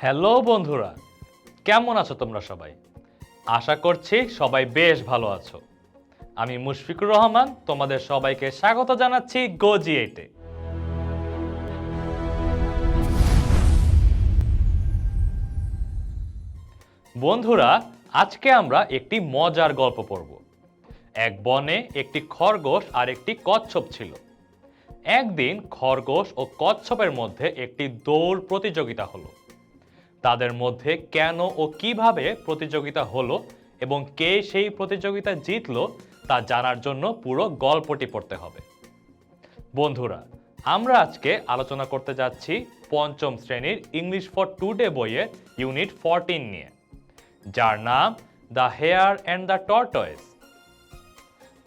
Hello বন্ধুরা, কেমন আছো তোমরা সবাই? আশা করছি সবাই বেশ ভালো আছো। আমি মুশফিকুর রহমান, তোমাদের সবাইকে স্বাগত জানাচ্ছি গোজি এইটে বন্ধুরা, আজকে আমরা একটি মজার গল্প পড়ব। এক বনে একটি খরগোশ আর একটি কচ্ছপ ছিল। একদিন খরগোশ ও কচ্ছপের মধ্যে একটি দৌড় প্রতিযোগিতা হলো। তাদের মধ্যে কেন ও কীভাবে প্রতিযোগিতা হলো এবং কে সেই প্রতিযোগিতা জিতলো তা জানার জন্য পুরো গল্পটি পড়তে হবে। বন্ধুরা, আমরা আজকে আলোচনা করতে যাচ্ছি পঞ্চম শ্রেণির ইংলিশ ফর টুডে বইয়ের ইউনিট ফরটিন নিয়ে, যার নাম the hare and the tortoise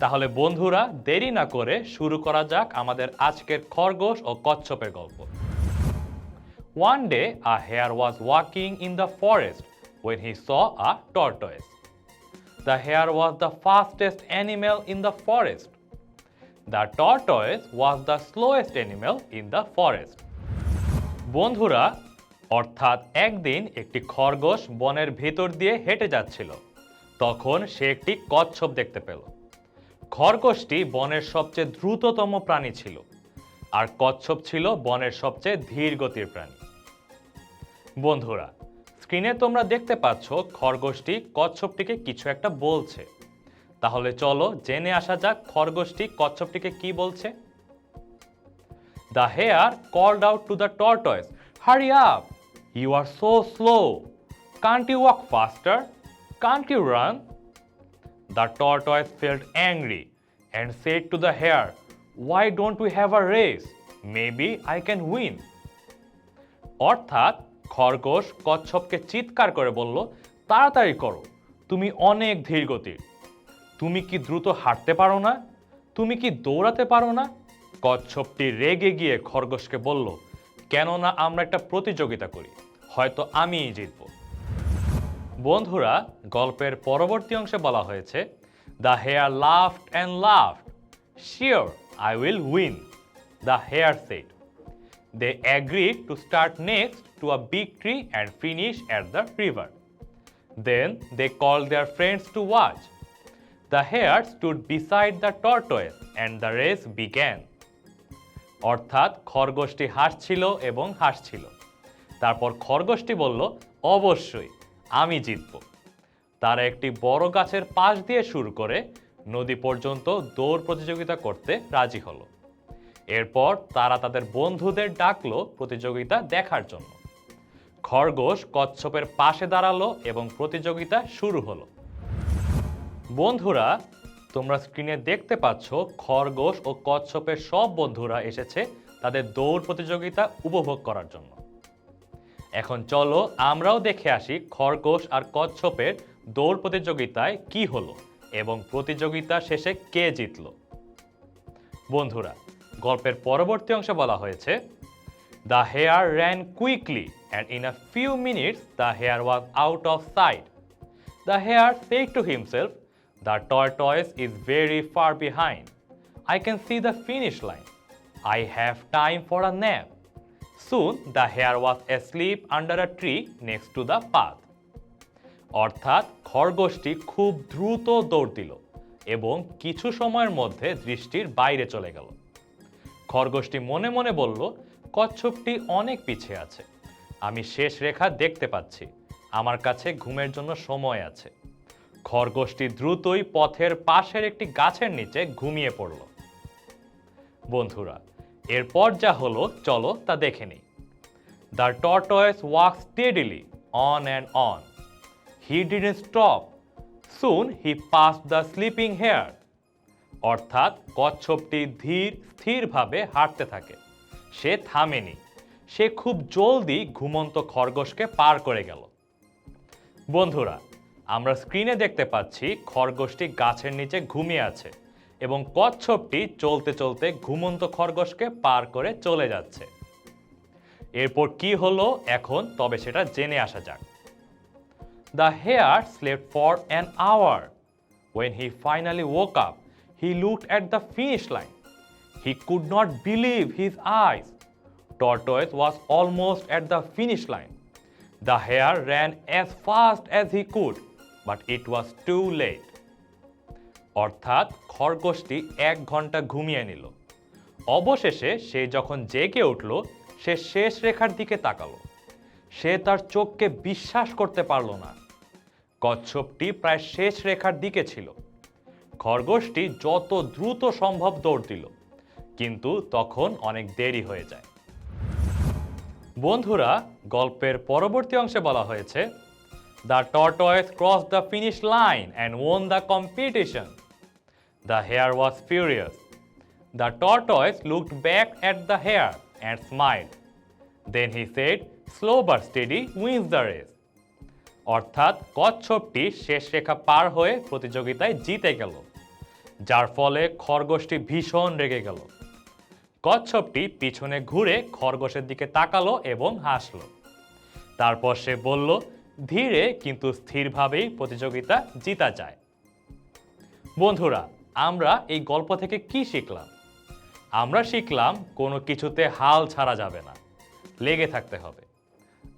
তাহলে বন্ধুরা, দেরি না করে শুরু করা যাক আমাদের আজকের খরগোশ ও কচ্ছপের গল্প। One day, a hare was walking in the forest when he saw a tortoise. The hare was the fastest animal in the forest. The tortoise was the slowest animal in the forest. বন্ধুরা অর্থাৎ একদিন একটি খরগোশ বনের ভেতর দিয়ে হেঁটে যাচ্ছিল তখন সে একটি কচ্ছপ দেখতে পেল খরগোশটি বনের সবচেয়ে দ্রুততম প্রাণী ছিল আর কচ্ছপ ছিল বনের সবচেয়ে ধীর গতির প্রাণী বন্ধুরা, স্ক্রিনে তোমরা দেখতে পাচ্ছ খরগোশটি কচ্ছপটিকে কিছু একটা বলছে। তাহলে চলো জেনে আসা যাক খরগোশটি কচ্ছপটিকে কি বলছে। The hare called out to the tortoise hurry up you are so slow can't you walk faster can't you run the tortoise felt angry and said to the hare Why don't we have a race? Maybe I can win. অর্থাৎ খরগোশ কচ্ছপকে চিৎকার করে বলল, তাড়াতাড়ি করো, তুমি অনেক ধীর গতির। তুমি কি দ্রুত হাঁটতে পারো না? তুমি কি দৌড়াতে পারো না? কচ্ছপটি রেগে গিয়ে খরগোশকে বলল, কেননা আমরা একটা প্রতিযোগিতা করি, হয়তো আমিই জিতবো। বন্ধুরা, গল্পের পরবর্তী অংশে বলা হয়েছে the hare laughed and laughed sure I will win the hare said they agree to start next to a big tree and finish at the river then they call their friends to watch the hare stood beside the tortoise and the race began অর্থাৎ খরগোশটি হাসছিল এবং হাসছিল। তারপর খরগোশটি বলল, অবশ্যই, আমি জিতব। তারা একটি বড় গাছের পাশ দিয়ে শুরু করে নদী পর্যন্ত দৌড় প্রতিযোগিতা করতে রাজি হলো। এরপর তারা তাদের বন্ধুদের ডাকলো প্রতিযোগিতা দেখার জন্য। খরগোশ কচ্ছপের পাশে দাঁড়াল এবং প্রতিযোগিতা শুরু হলো। বন্ধুরা, তোমরা স্ক্রিনে দেখতে পাচ্ছ, খরগোশ ও কচ্ছপের সব বন্ধুরা এসেছে তাদের দৌড় প্রতিযোগিতা উপভোগ করার জন্য। এখন চলো আমরাও দেখে আসি খরগোশ আর কচ্ছপের দৌড় প্রতিযোগিতায় কি হলো এবং প্রতিযোগিতা শেষে কে জিতল। বন্ধুরা, গল্পের পরবর্তী অংশে বলা হয়েছে the hare ran quickly and in a few minutes the hare was out of sight the hare said to himself the tortoise is very far behind. I can see the finish line I have time for a nap Soon, the hare was asleep under a tree next to the path. অর্থাৎ, খরগোশটি খুব দ্রুত দৌড় দিল এবং কিছু সময়ের মধ্যে দৃষ্টির বাইরে চলে গেল খরগোশটি মনে মনে বলল কচ্ছপটি অনেক পিছিয়ে আছে। আমি শেষ রেখা দেখতে পাচ্ছি। আমার কাছে ঘুমের জন্য সময় আছে। খরগোশটি দ্রুতই পথের পাশের একটি গাছের নিচে ঘুমিয়ে পড়ল। বন্ধুরা, এরপর যা হলো, চলো তা দেখে নিই। The tortoise walk steadily on and on he didn't stop soon he pass the sleeping hare অর্থাৎ কচ্ছপটি ধীর, স্থিরভাবে হাঁটতে থাকে। সে থামেনি। সে খুব জলদি ঘুমন্ত খরগোশকে পার করে গেল। বন্ধুরা, আমরা স্ক্রিনে দেখতে পাচ্ছি খরগোশটি গাছের নিচে ঘুমিয়ে আছে এবং কচ্ছপটি চলতে চলতে ঘুমন্ত খরগোশকে পার করে চলে যাচ্ছে। এরপর কি হলো এখন? তবে সেটা জেনে আসা যাক। The hare slept for an hour when he finally woke up he look at the finish line he could not believe his eyes Tortoise was almost at the finish line. The hare ran as fast as he could but it was too late অর্থাৎ খরগোশটি এক ঘণ্টা ঘুমিয়ে নিল। অবশেষে সে যখন জেগে উঠল, সে শেষ রেখার দিকে তাকালো। সে তার চোখকে বিশ্বাস করতে পারল না। কচ্ছপটি প্রায় শেষ রেখার দিকে ছিল। খরগোশটি যত দ্রুত সম্ভব দৌড় দিল। কিন্তু তখন অনেক দেরি হয়ে যায়। বন্ধুরা, গল্পের পরবর্তী অংশে বলা হয়েছে the tortoise cross the finish line and won the competition the hare was furious the tortoise looked back at the hare and smile then he said slow but steady wins the race অর্থাৎ কচ্ছপটি শেষ রেখা পার হয়ে প্রতিযোগিতায় জিতে গেল, যার ফলে খরগোশটি ভীষণ রেগে গেল। কচ্ছপটি পিছনে ঘুরে খরগোশের দিকে তাকালো এবং হাসলো। তারপর সে বলল, ধীরে কিন্তু স্থিরভাবেই প্রতিযোগিতা জিতা যায়। বন্ধুরা, আমরা এই গল্প থেকে কি শিখলাম? আমরা শিখলাম কোনো কিছুতে হাল ছাড়া যাবে না, লেগে থাকতে হবে।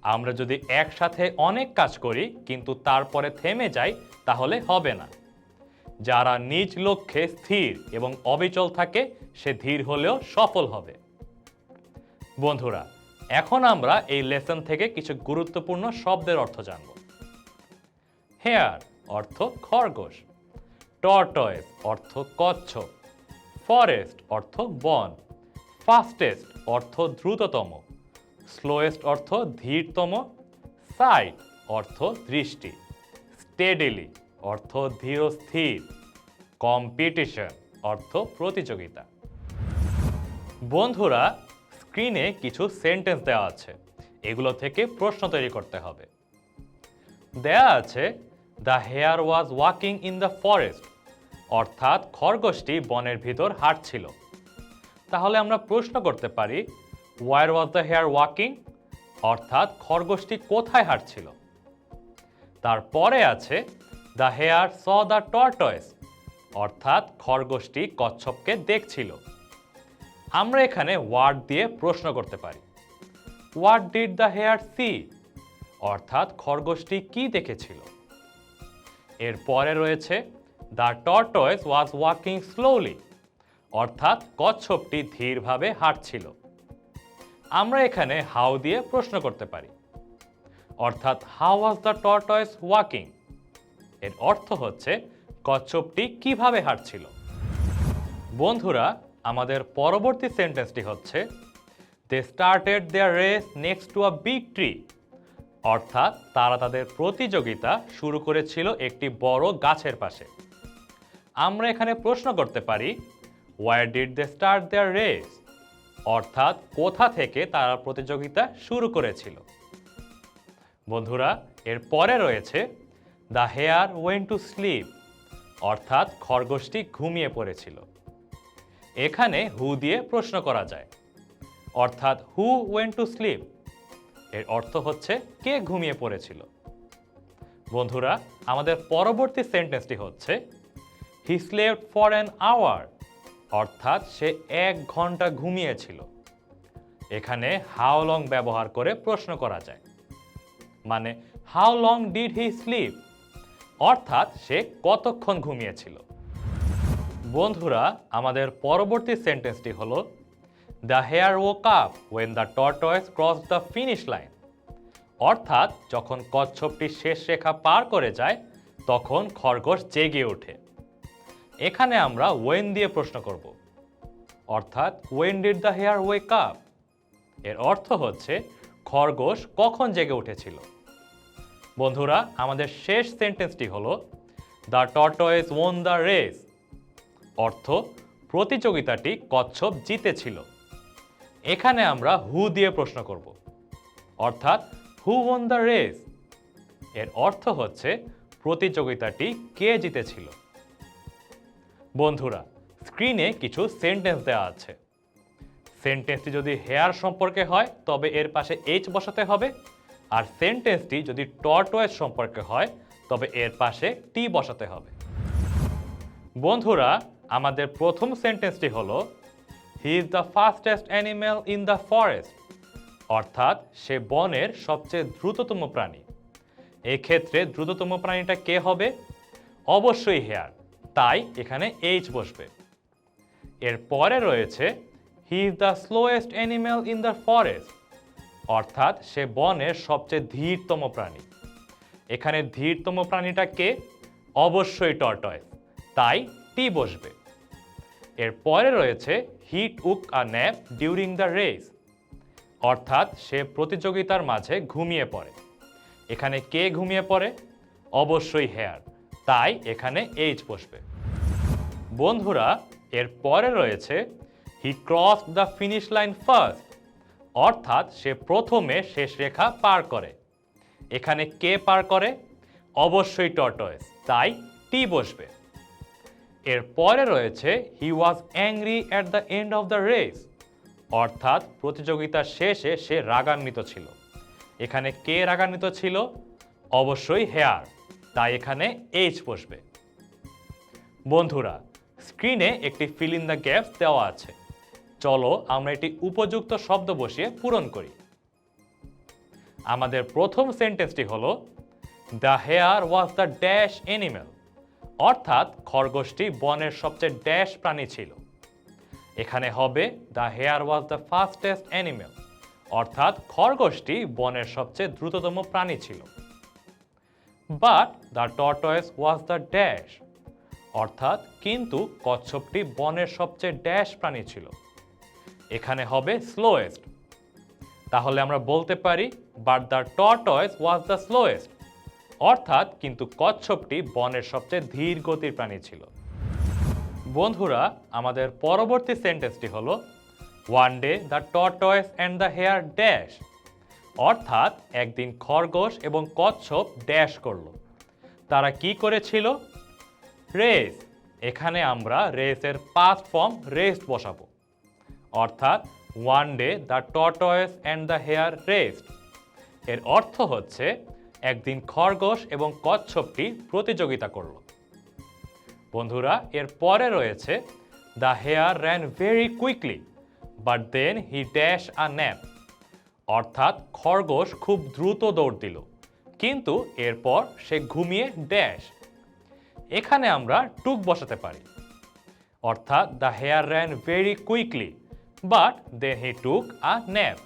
আমরা যদি একসাথে অনেক কাজ করি, কিন্তু তারপরে থেমে যাই, তাহলে হবে না। যারা নিজ লক্ষ্যে স্থির এবং অবিচল থাকে সে ধীর হলেও সফল হবে। বন্ধুরা, এখন আমরা এই লেসন থেকে কিছু গুরুত্বপূর্ণ শব্দের অর্থ জানব। হেয়ার অর্থ খরগোশ, টর্টয়েস অর্থ কচ্ছপ, ফরেস্ট অর্থ বন, ফাস্টেস্ট অর্থ দ্রুততম, স্লোয়েস্ট অর্থ ধীরতম, সাইট অর্থ দৃষ্টি, স্টেডিলি অর্থ ধীরস্থির, কম্পিটিশন অর্থ প্রতিযোগিতা। বন্ধুরা স্ক্রিনে কিছু সেন্টেন্স দেওয়া আছে। এগুলো থেকে প্রশ্ন তৈরি করতে হবে। দেয়া আছে the hare was walking in the forest অর্থাৎ খরগোশটি বনের ভিতর হাঁটছিল। তাহলে আমরা প্রশ্ন করতে পারি where was the hare walking অর্থাৎ খরগোশটি কোথায় হাঁটছিল? তারপরে আছে the hare saw the tortoise অর্থাৎ খরগোশটি কচ্ছপকে দেখছিল। আমরা এখানে ওয়ার্ড দিয়ে প্রশ্ন করতে পারি। What did the hare see অর্থাৎ খরগোশটি কি দেখেছিল? এর পরে রয়েছে the tortoise was walking slowly অর্থাৎ কচ্ছপটি ধীরভাবে হাঁটছিল। আমরা এখানে হাউ দিয়ে প্রশ্ন করতে পারি। অর্থাৎ how was the tortoise walking এর অর্থ হচ্ছে, কচ্ছপটি কীভাবে হাঁটছিল? বন্ধুরা আমাদের পরবর্তী সেন্টেন্সটি হচ্ছে they started their race next to a big tree অর্থাৎ তারা তাদের প্রতিযোগিতা শুরু করেছিল একটি বড় গাছের পাশে। আমরা এখানে প্রশ্ন করতে পারি where did they start their race অর্থাৎ কোথা থেকে তারা প্রতিযোগিতা শুরু করেছিল? বন্ধুরা, এর পরে রয়েছে the hare went to sleep অর্থাৎ খরগোশটি ঘুমিয়ে পড়েছিল। এখানে হু দিয়ে প্রশ্ন করা যায়। অর্থাৎ হু ওয়েন টু স্লিপ এর অর্থ হচ্ছে কে ঘুমিয়ে পড়েছিল। বন্ধুরা, আমাদের পরবর্তী সেন্টেন্সটি হচ্ছে he slept for an hour অর্থাৎ সে এক ঘণ্টা ঘুমিয়েছিল। এখানে হাউ লং ব্যবহার করে প্রশ্ন করা যায়। মানে how long did he sleep অর্থাৎ সে কতক্ষণ ঘুমিয়েছিল। বন্ধুরা, আমাদের পরবর্তী সেন্টেন্সটি হলো the hare woke up when the tortoise cross the finish line অর্থাৎ, যখন কচ্ছপটি শেষ রেখা পার করে যায়, তখন খরগোশ জেগে ওঠে। এখানে আমরা ওয়েন দিয়ে প্রশ্ন করব। অর্থাৎ when did the hare wake up এর অর্থ হচ্ছে, খরগোশ কখন জেগে উঠেছিল। বন্ধুরা, আমাদের শেষ সেন্টেন্সটি হলো the tortoise won the race অর্থ, প্রতিযোগিতাটি কচ্ছপ জিতেছিল। এখানে আমরা হু দিয়ে প্রশ্ন করব। অর্থাৎ, হু ওন দ্য রেস এর অর্থ হচ্ছে, প্রতিযোগিতাটি কে জিতেছিল? বন্ধুরা, স্ক্রিনে কিছু সেন্টেন্স দেওয়া আছে। সেন্টেন্সটি যদি হেয়ার সম্পর্কে হয়, তবে এর পাশে এইচ বসাতে হবে। আর সেন্টেন্সটি যদি টর্টয়েস সম্পর্কে হয়, তবে এর পাশে টি বসাতে হবে। বন্ধুরা আমাদের প্রথম সেন্টেন্সটি হলো he is the fastest animal in the forest অর্থাৎ, সে বনের সবচেয়ে দ্রুততম প্রাণী। এক্ষেত্রে দ্রুততম প্রাণীটা কে হবে? অবশ্যই হেয়ার। তাই এখানে এইচ বসবে। এর পরে রয়েছে he is the slowest animal in the forest অর্থাৎ, সে বনের সবচেয়ে ধীরতম প্রাণী। এখানে ধীরতম প্রাণীটা কে? অবশ্যই টর্টয়েস তাই টি বসবে। এর পরে রয়েছে he took a nap during the race অর্থাৎ সে প্রতিযোগিতার মাঝে ঘুমিয়ে পড়ে। এখানে কে ঘুমিয়ে পড়ে? অবশ্যই হেয়ার। তাই এখানে এইচ বসবে। বন্ধুরা, এর পরে রয়েছে he cross the finish line first অর্থাৎ সে প্রথমে শেষ রেখা পার করে। এখানে কে পার করে? অবশ্যই টর্টয়েস তাই টি বসবে। এর পরে রয়েছে he was angry at the end of the race অর্থাৎ প্রতিযোগিতার শেষে সে রাগান্বিত ছিল। এখানে কে রাগান্বিত ছিল? অবশ্যই হেয়ার। তাই এখানে এইচ বসবে। বন্ধুরা স্ক্রিনে একটি ফিল ইন দ্য গ্যাপস দেওয়া আছে। চলো আমরা এটি উপযুক্ত শব্দ বসিয়ে পূরণ করি। আমাদের প্রথম সেন্টেন্সটি হলো the hare was the dash animal অর্থাৎ খরগোশটি বনের সবচেয়ে ড্যাশ প্রাণী ছিল। এখানে হবে the hare was the fastest animal অর্থাৎ খরগোশটি বনের সবচেয়ে দ্রুততম প্রাণী ছিল। But the tortoise was the dash, অর্থাৎ কিন্তু কচ্ছপটি বনের সবচেয়ে ড্যাশ প্রাণী ছিল। এখানে হবে স্লোয়েস্ট, তাহলে আমরা বলতে পারি, but the tortoise was the slowest. অর্থাৎ কিন্তু কচ্ছপটি বনের সবচেয়ে ধীর গতির প্রাণী ছিল। বন্ধুরা, আমাদের পরবর্তী সেন্টেন্সটি হলো one day the tortoise and the hare dash অর্থাৎ একদিন খরগোশ এবং কচ্ছপ ড্যাশ করল। তারা কি করেছিল? রেস এখানে আমরা রেসের পাস্ট ফর্ম রেস্ট বসাবো। অর্থাৎ one day the tortoise and the hare raced এর অর্থ হচ্ছে একদিন খরগোশ এবং কচ্ছপটি প্রতিযোগিতা করল। বন্ধুরা, এর পরে রয়েছে, the hare ran very quickly, but then he dash a nap. অর্থাৎ খরগোশ খুব দ্রুত দৌড় দিল, কিন্তু এরপর সে ঘুমিয়ে ড্যাশ। এখানে আমরা টুক বসাতে পারি। অর্থাৎ, the hare ran very quickly, but then he took a nap.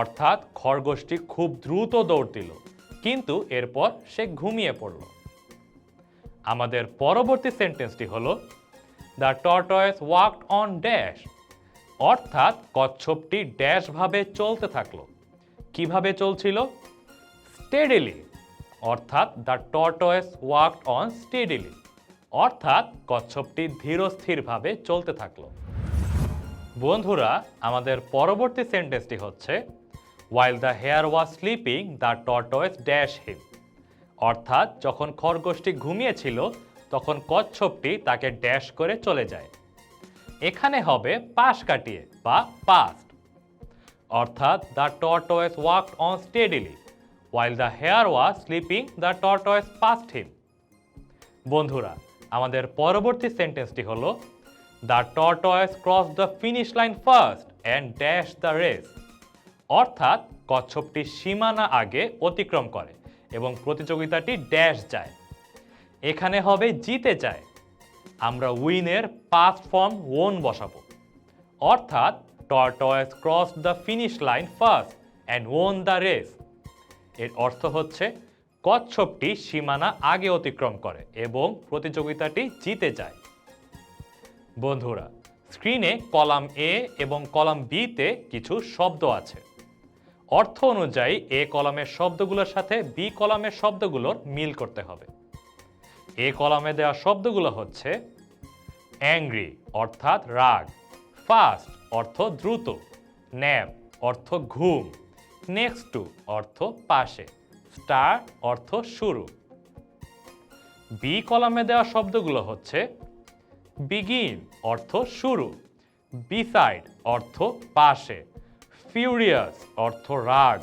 অর্থাৎ, খরগোশটি খুব দ্রুত দৌড় দিল। কিন্তু এরপর সে ঘুমিয়ে পড়ল। আমাদের পরবর্তী সেন্টেন্সটি হল the tortoise walked on dash অর্থাৎ কচ্ছপটি ড্যাশভাবে চলতে থাকল। কীভাবে চলছিল? স্টেডিলি অর্থাৎ the tortoise walked on steadily অর্থাৎ, কচ্ছপটি ধীরস্থিরভাবে চলতে থাকল। বন্ধুরা, আমাদের পরবর্তী সেন্টেন্সটি হচ্ছে while the hare was sleeping the tortoise dash him অর্থাৎ, যখন খরগোশটি ঘুমিয়েছিল, তখন কচ্ছপটি তাকে ড্যাশ করে চলে যায়। এখানে হবে পাশ কাটিয়ে বা পাস্ট অর্থাৎ the tortoise walked on steadily while the hare was sleeping the tortoise past him বন্ধুরা, আমাদের পরবর্তী সেন্টেন্সটি হলো the tortoise cross the finish line first and dash the race অর্থাৎ কচ্ছপটি সীমানা আগে অতিক্রম করে এবং প্রতিযোগিতাটি ড্যাশ যায়। এখানে হবে জিতে যায়। আমরা উইনের পাস্ট ফর্ম ওন বসাবো। অর্থাৎ tortoise cross the finish line first and won the race. এর অর্থ হচ্ছে কচ্ছপটি সীমানা আগে অতিক্রম করে এবং প্রতিযোগিতাটি জিতে যায়। বন্ধুরা, স্ক্রিনে কলাম এ এবং কলাম বিতে কিছু শব্দ আছে। অর্থ অনুযায়ী এ কলামের শব্দগুলোর সাথে বি কলামের শব্দগুলোর মিল করতে হবে। এ কলামে দেওয়া শব্দগুলো হচ্ছে অ্যাংরি অর্থাৎ রাগ ফাস্ট অর্থ দ্রুত ন্যাপ অর্থ ঘুম নেক্সট টু অর্থ পাশে স্টার অর্থ শুরু। বি কলামে দেওয়া শব্দগুলো হচ্ছে বিগিন অর্থ শুরু বিসাইড অর্থ পাশে ফিউরিয়াস অর্থ রাগ।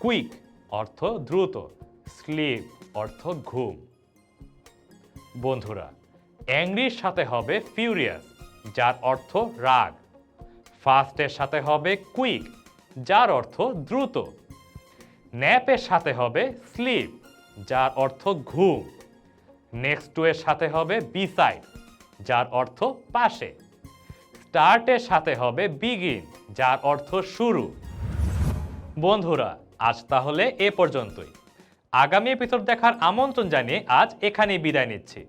কুইক অর্থ দ্রুত। স্লিপ অর্থ ঘুম। বন্ধুরা, অ্যাংরির সাথে হবে ফিউরিয়াস যার অর্থ রাগ। ফাস্টের সাথে হবে কুইক যার অর্থ দ্রুত। ন্যাপের সাথে হবে স্লিপ যার অর্থ ঘুম। নেক্সট টু এর সাথে হবে বিসাইড যার অর্থ পাশে। স্টার্টের সাথে হবে বিগিন, যার অর্থ শুরু। বন্ধুরা, আজ তাহলে এ পর্যন্তই। আগামী এপিসোড দেখার আমন্ত্রণ জানিয়ে আজ এখানেই বিদায় নিচ্ছি।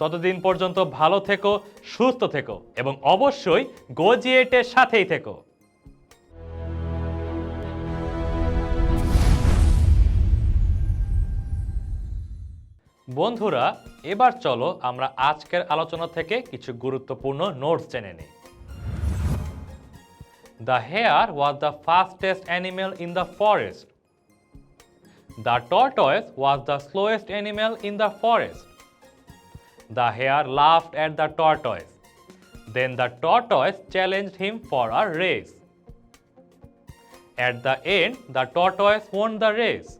ততদিন পর্যন্ত ভালো থেকো, সুস্থ থেকো এবং অবশ্যই গোজিয়েটের সাথেই থেকো। বন্ধুরা, এবার চলো আমরা আজকের আলোচনা থেকে কিছু গুরুত্বপূর্ণ নোটস জেনে নিই। The hare was the fastest animal in the forest. The tortoise was the slowest animal in the forest. The hare laughed at the tortoise. Then the tortoise challenged him for a race. At the end, the tortoise won the race.